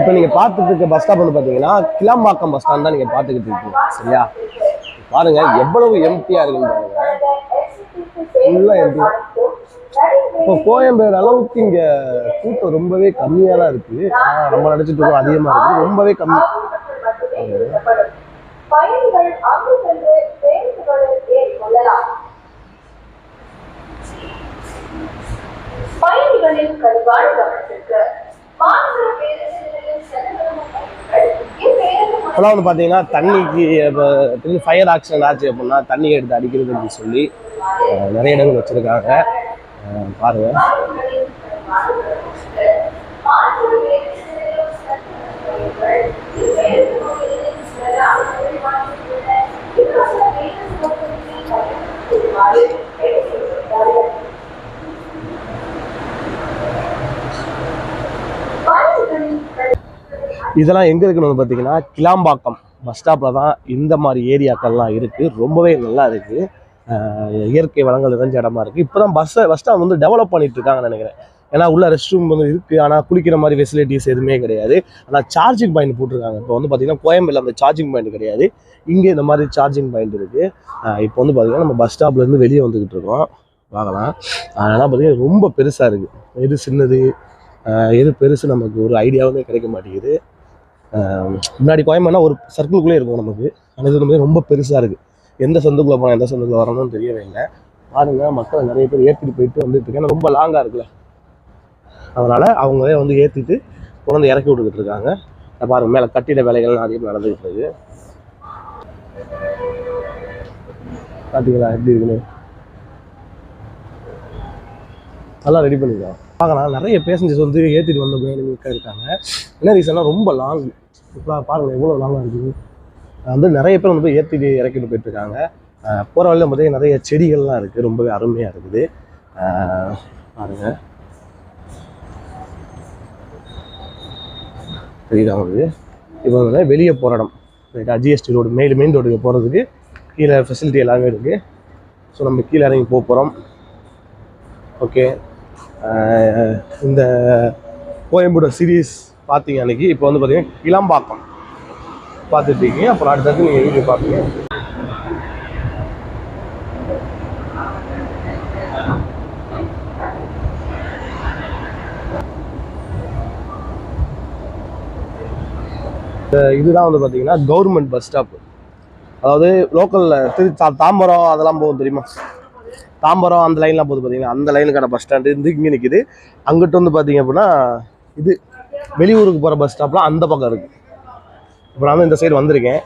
இப்போ நீங்கள் பார்த்துட்டு இருக்க பஸ் ஸ்டாப் வந்து பார்த்தீங்கன்னா கிளாம்பாக்கம் பஸ் ஸ்டாண்ட் தான் நீங்கள் பார்த்துக்கிட்டு இருக்கீங்க. சரியா? பாருங்க எவ்வளவு எம்டியாக இருக்குன்னு பாருங்க. ஃபுல்லாக எம்டி இப்போ கோயம்பேடு அளவுக்கு இங்கே கூட்டம் ரொம்பவே கம்மியாக தான் இருக்குது ஆனால் நம்ம நினச்சிட்டு இருக்கோம் அதிகமாக இருக்குது ரொம்பவே கம்மி. பயணிகளின் கருவாடு கவனத்திற்கு மாநகர பேருந்து இப்போலாம் வந்து பார்த்தீங்கன்னா தண்ணிக்கு இப்போ திரும்பி ஃபயர் ஆக்சிடென்ட் ஆச்சு அப்படின்னா தண்ணி எடுத்து அடிக்கிறது அப்படின்னு சொல்லி நிறைய இடங்கள் வச்சுருக்காங்க. பாருங்க. பயணிகளின் கனிவான இதெல்லாம் எங்கே இருக்குன்னு வந்து பார்த்தீங்கன்னா கிளாம்பாக்கம் பஸ் ஸ்டாப்பில் தான் இந்த மாதிரி ஏரியாக்கள்லாம் இருக்குது ரொம்பவே நல்லா இருக்குது இயற்கை வளங்கள் நிறைஞ்ச இடமா இருக்குது இப்போ தான் பஸ்ஸை பஸ் ஸ்டாப் வந்து டெவலப் பண்ணிட்டு இருக்காங்கன்னு நினைக்கிறேன். ஏன்னா உள்ள ரெஸ்ட் ரூம் வந்து இருக்குது ஆனால் குளிக்கிற மாதிரி ஃபெசிலிட்டிஸ் எதுவுமே கிடையாது. ஆனால் சார்ஜிங் பாயிண்ட் போட்டிருக்காங்க. இப்போ வந்து பார்த்தீங்கன்னா கோயம்பேல அந்த சார்ஜிங் பாயிண்ட் கிடையாது. இங்கே இந்த மாதிரி சார்ஜிங் பாயிண்ட் இருக்குது இப்போ வந்து பார்த்தீங்கன்னா நம்ம பஸ் ஸ்டாப்லேருந்து வெளியே வந்துக்கிட்டு இருக்கோம். பார்க்கலாம். அதனால் பார்த்தீங்கன்னா ரொம்ப பெருசாக இருக்குது எது சின்னது? எது பெருசு நமக்கு ஒரு ஐடியாவுமே கிடைக்க மாட்டேங்குது. முன்னாடி கோயம்புனா ஒரு சர்க்கிள்குள்ளே இருக்கும் நமக்கு. ஆனால் இது வந்து ரொம்ப பெருசாக இருக்குது எந்த சந்துக்குள்ளே போனால் எந்த சந்துக்குள்ளே வரணும்னு தெரியவே இல்லை. பாருங்க மக்கள் நிறைய பேர் ஏற்றிட்டு போயிட்டு வந்துட்டு இருக்காங்க. ரொம்ப லாங்காக இருக்குல்ல. அதனால் அவங்களே வந்து ஏற்றிட்டு குழந்தை இறக்கி விட்டுக்கிட்டு இருக்காங்க. பாருங்கள் மேலே கட்டிட வேலைகள்லாம் அதிகம் நடந்துகிட்டு இருக்குது பார்த்தீங்களா எப்படி இருக்குன்னு? நல்லா ரெடி பண்ணிக்கலாம் பார்க்கலாம். நிறைய பேசஞ்சர்ஸ் வந்து ஏற்றிட்டு வந்த பயணிகள் இருக்காங்க. என்ன ரீசன்னா ரொம்ப லாங் இப்போ பாருங்கள் எவ்வளோ லாங்காக இருக்குது. வந்து நிறைய பேர் வந்து போய் ஏற்றிட்டு இறக்கிட்டு போயிட்டுருக்காங்க. போகிற வழியில் பார்த்தீங்கன்னா நிறைய செடிகள்லாம் இருக்குது ரொம்பவே அருமையாக இருக்குது. பாருங்கள் பாருங்க. தெரியுதா உங்களுக்கு? இப்போ வந்து வெளியே போகிற இடம். ரைட்டா ஜிஎஸ்டி ரோடு மெயின் மெயின் ரோடுக்கு போகிறதுக்கு கீழே ஃபெசிலிட்டி எல்லாமே இருக்குது ஸோ நம்ம கீழே இறங்கி போக போகிறோம் ஓகே இந்த கோயம்புட சீரீஸ் பார்த்தீங்க அன்னைக்கு. இப்போ வந்து பார்த்தீங்கன்னா இளம்பாக்கம். பார்த்துட்டு இருக்கீங்க. அப்புறம் அடுத்தது நீங்கள் வீடியோ பார்ப்பீங்க. இந்த இதுதான் வந்து பார்த்தீங்கன்னா கவர்மெண்ட் பஸ் ஸ்டாப் அதாவது லோக்கலில் திரு தாம்பரம் அதெல்லாம் போகும் தெரியுமா? தாம்பரம் அந்த லைன்லாம் போகுது பார்த்தீங்கன்னா அந்த லைனுக்கான பஸ் ஸ்டாண்டு இருந்து இங்கே நிற்கிது அங்கிட்டு வந்து பார்த்தீங்க அப்படின்னா இது வெளியூருக்கு போகிற பஸ் ஸ்டாப்லாம் அந்த பக்கம் இருக்குது இப்போ நான் இந்த சைடு வந்திருக்கேன்.